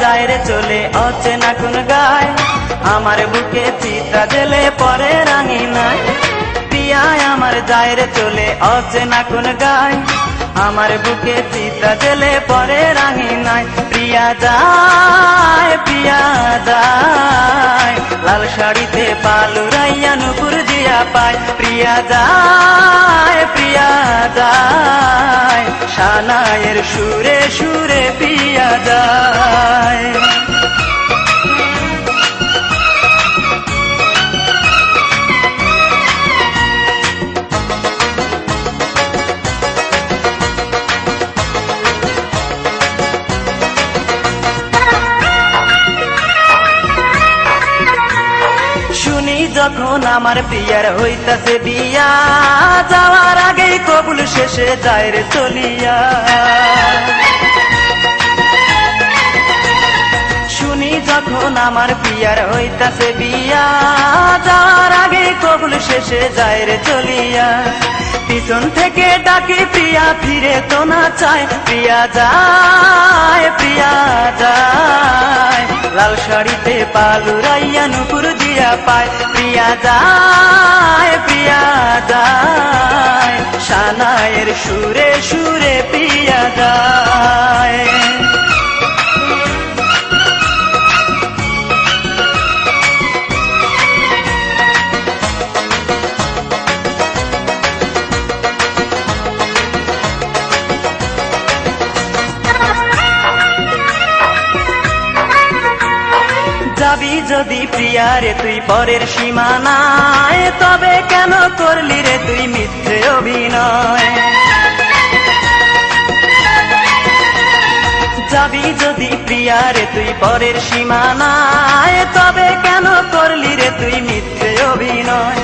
যায় রে চলে অচেনা কোন গায়। আমার বুকে চিতা জেলে পরে রাঙি নাই। প্রিয়ায় আমার যায় রে চলে অচেনা কোন গায়। আমার বুকে চিতা জেলে পরে রাঙি নাই। প্রিয়া যায় প্রিয়া যায়। লাল শাড়িতে পালুরাইয়া নুপুর দিয়া পায়। প্রিয়া যায় প্রিয়া যায়। সানায়ের সুরে সুরে প্রিয়া যায়। যখন আমার প্রিয়ার হইতাছে বিয়া কবুল শেষে যায় রে চলিয়া শুনি যখন আমার প্রিয়ার হইতাছে বিয়া, যার আগে কবুল শেষে যায় রে চলিয়া। পিছন থেকে ডাকে, প্রিয়া, ফিরে তো না চায়। প্রিয়া, যায় প্রিয়া, যায়। লাল শাড়িতে পালুরাইয়া নুপুর দিয়া পায়। প্রিয়া, যায় প্রিয়া, যায়। সুরে সুরে প্রিয়া যায়। যাবি যদি প্রিয়ারে তুই পরের সীমানায়, তবে কেন করলি রে তুই মিথ্যে অভিনয়? যদি প্রিয়ারে তুই পরের সীমানায়। তবে কেন করলি রে তুই মিথ্যে অভিনয়?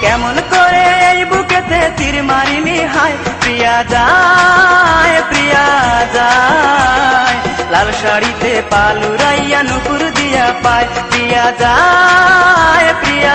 কেমন করে এই বুকেতে তীর মারিলি হায়? প্রিয়া যায় প্রিয়া যায়। লাল শাড়িতে পালুরাইয়া নুপুর দিয়া পায়। প্রিয়া যায়, প্রিয়া